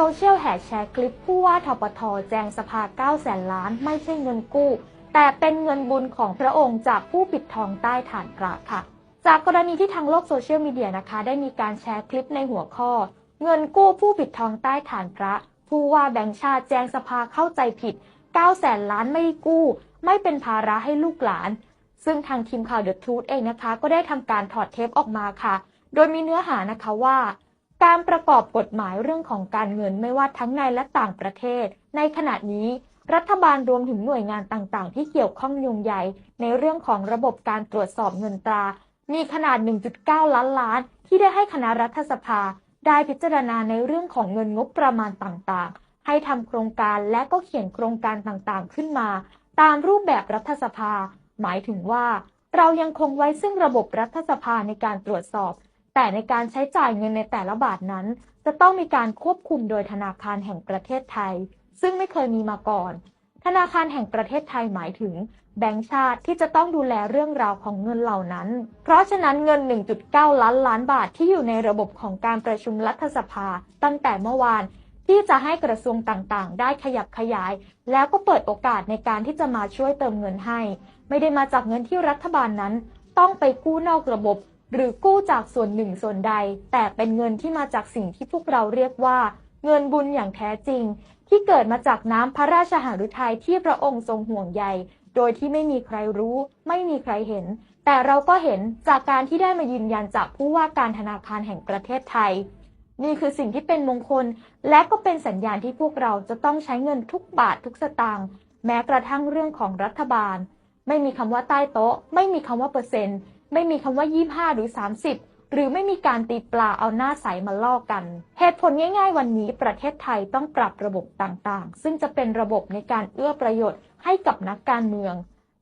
โซเชียลแห่แชร์คลิปผู้ว่าทปทแจงสภา 9 แสนล้าน ไม่ใช่เงินกู้ แต่เป็นเงินบุญของพระองค์จากผู้ปิดทองใต้ฐานพระค่ะ จากกรณีที่ทางโลกโซเชียลมีเดียนะคะ ได้มีการแชร์คลิปในหัวข้อ เงินกู้ผู้ปิดทองใต้ฐานพระ ผู้ว่าแบงค์ชาติแจงสภาเข้าใจผิด 9 แสนล้านไม่กู้ ไม่เป็นภาระให้ลูกหลาน ซึ่งทางทีมข่าวเดอะทูตเองนะคะ ก็ได้ทำการถอดเทปออกมาค่ะ โดยมีเนื้อหานะคะว่า การประกอบกฎหมายเรื่องของการเงินไม่ว่าทั้งในและต่างประเทศ ในขณะนี้รัฐบาลรวมถึงหน่วยงานต่างๆ ที่เกี่ยวข้องยุงใหญ่ ในเรื่องของระบบการตรวจสอบเงินตรา มีขนาด 1.9 ล้านล้าน ที่ได้ให้คณะรัฐสภา ได้พิจารณาในเรื่องของเงินงบประมาณต่างๆ ให้ทำโครงการและก็เขียนโครงการต่างๆ ขึ้นมา ตามรูปแบบรัฐสภา หมายถึงว่า เรายังคงไว้ซึ่งระบบรัฐสภาในการตรวจสอบ แต่ในการใช้จ่ายเงินในแต่ละบาทนั้น จะต้องมีการควบคุมโดยธนาคารแห่งประเทศไทย ซึ่งไม่เคยมีมาก่อน ธนาคารแห่งประเทศไทยหมายถึง แบงก์ชาติที่จะต้องดูแลเรื่องราวของเงินเหล่านั้น เพราะฉะนั้นเงิน 1.9 ล้านล้านบาทที่อยู่ในระบบของการประชุมรัฐสภา ตั้งแต่เมื่อวานที่จะให้กระทรวงต่างๆ ได้ขยับขยาย แล้วก็เปิดโอกาสในการที่จะมาช่วยเติมเงินให้ ไม่ได้มาจากเงินที่รัฐบาลนั้น ต้องไปกู้นอกระบบ หรือกู้จากส่วนหนึ่งส่วนใด แต่เป็นเงินที่มาจากสิ่งที่พวกเราเรียกว่า เงินบุญอย่างแท้จริง ที่เกิดมาจากน้ำพระราชหฤทัยที่พระองค์ทรงห่วงใย โดยที่ไม่มีใครรู้ ไม่มีใครเห็น แต่เราก็เห็นจากการที่ได้มายืนยันจากผู้ว่าการธนาคารแห่งประเทศไทย นี่คือสิ่งที่เป็นมงคล และก็เป็นสัญญาณที่พวกเราจะต้องใช้เงินทุกบาททุกสตางค์แม้กระทั่งเรื่องของรัฐบาล ไม่มีคำว่าใต้โต๊ะ ไม่มีคำว่าเปอร์เซ็นต์ ไม่มีคำว่า 25 หรือ 30 หรือไม่มีการตีปลาเอาหน้าใสมาล่อกัน เหตุผลง่ายๆ วันนี้ประเทศไทยต้องปรับระบบต่างๆ ซึ่งจะเป็นระบบในการเอื้อประโยชน์ให้กับนักการเมือง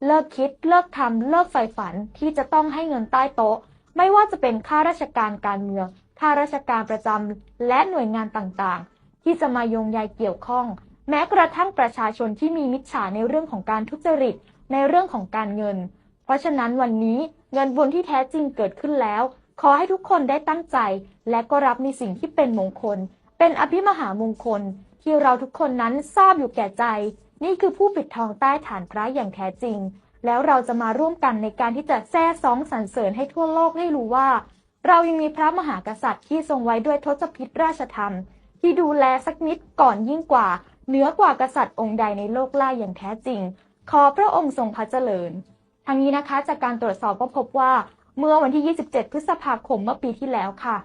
เลิกคิดเลิกทำเลิกใฝ่ฝันที่จะต้องให้เงินใต้โต๊ะ ไม่ว่าจะเป็นข้าราชการการเมืองข้าราชการประจำและหน่วยงานต่างๆ ที่จะมาโยงใยเกี่ยวข้อง แม้กระทั่งประชาชนที่มีมิจฉาในเรื่องของการทุจริตในเรื่องของการเงิน เพราะฉะนั้นวันนี้ เงินบุญที่แท้จริงเกิดขึ้นแล้ว ขอให้ทุกคนได้ตั้งใจ และก็รับในสิ่งที่เป็นมงคล เป็นอภิมหามงคล ที่เราทุกคนนั้นทราบอยู่แก่ใจ นี่คือผู้ปิดทองใต้ฐานพระอย่างแท้จริง แล้วเราจะมาร่วมกันในการที่จะแซ่ซ้องสรรเสริญให้ทั่วโลกได้รู้ว่า เรายังมีพระมหากษัตริย์ที่ทรงไว้ด้วยทศพิธราชธรรม ที่ดูแลสักนิดก่อนยิ่งกว่าเหนือกว่ากษัตริย์องค์ใดในโลกล่าอย่างแท้จริง ขอพระองค์ทรงพระเจริญ ทางนี้นะคะจากการตรวจสอบก็พบว่าเมื่อวันที่ 27 พฤษภาคมเมื่อปีที่แล้วค่ะ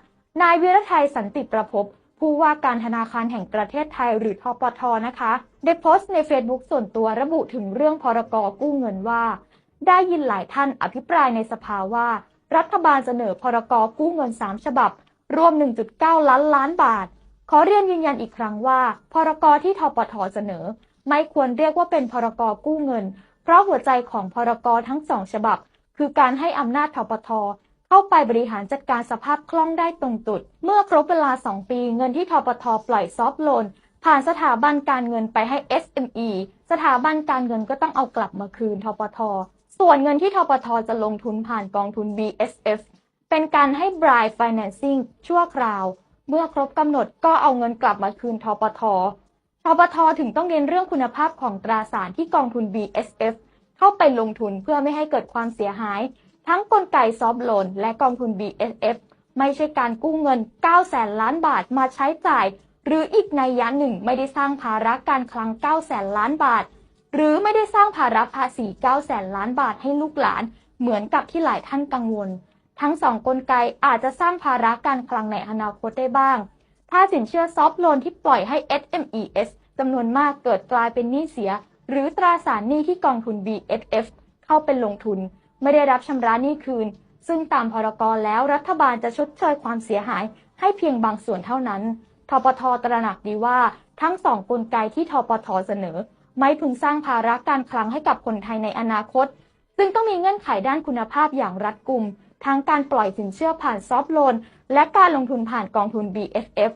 นายวิรไทยสันติประพบผู้ว่าการธนาคารแห่งประเทศไทยหรือทปทนะคะ ได้โพสต์ใน Facebook ส่วนตัวระบุถึงเรื่องพรกกู้เงินว่า ได้ยินหลายท่านอภิปรายในสภาว่า รัฐบาลเสนอพรกกู้เงิน 3 ฉบับ รวม 1.9 ล้านล้านบาท ขอเรียนยืนยันอีกครั้งว่า พรกที่ทปทเสนอ ไม่ควรเรียกว่าเป็นพรกกู้เงิน เพราะหัวใจของพรกทั้งสองฉบับ คือการให้อำนาจทปทเข้าไปบริหารจัดการสภาพคล่องได้ตรงจุด เมื่อครบเวลา 2 ปีเงินที่ทปทปล่อยซอฟโลน ผ่านสถาบันการเงินไปให้ SME สถาบันการเงินก็ต้องเอากลับมาคืนทปท ส่วนเงินที่ทปทจะลงทุนผ่านกองทุน BSF เป็นการให้ Bright Financing ชั่วคราว เมื่อครบกำหนดก็เอาเงินกลับมาคืนทปท ทบทถึงต้องเน้นเรื่องคุณภาพของตราสารที่กองทุน BSF เข้าไปลงทุนเพื่อไม่ให้เกิดความเสียหาย ทั้งกลไกซอฟโลนและกองทุน BSF ไม่ใช่การกู้เงิน 9 แสนล้านบาทมาใช้จ่าย หรืออีกในยะหนึ่งไม่ได้สร้างภาระการคลัง 9 แสนล้านบาท หรือไม่ได้สร้างภาระภาษี 9 แสนล้านบาทให้ลูกหลาน เหมือนกับที่หลายท่านกังวล ทั้งสองกลไกอาจจะสร้างภาระการคลังในอนาคตได้บ้าง ถ้าสินเชื่อซอฟท์โลนที่ปล่อยให้ SMES จำนวนมากเกิดกลายเป็นหนี้เสีย หรือตราสารหนี้ที่กองทุน BSF เข้าเป็นลงทุน ไม่ได้รับชำระหนี้คืน ซึ่งตามพรกแล้วรัฐบาลจะชดเชยความเสียหาย ให้เพียงบางส่วนเท่านั้นทปทตระหนักดีว่าทั้งสองกลไกที่ทปทเสนอ ไม่พึงสร้างภาระการคลังให้กับคนไทยในอนาคต ซึ่งต้องมีเงื่อนไขด้านคุณภาพอย่างรัดกุม ทั้งการปล่อยสินเชื่อผ่านซอฟท์โลนและการลงทุนผ่านกองทุน BFF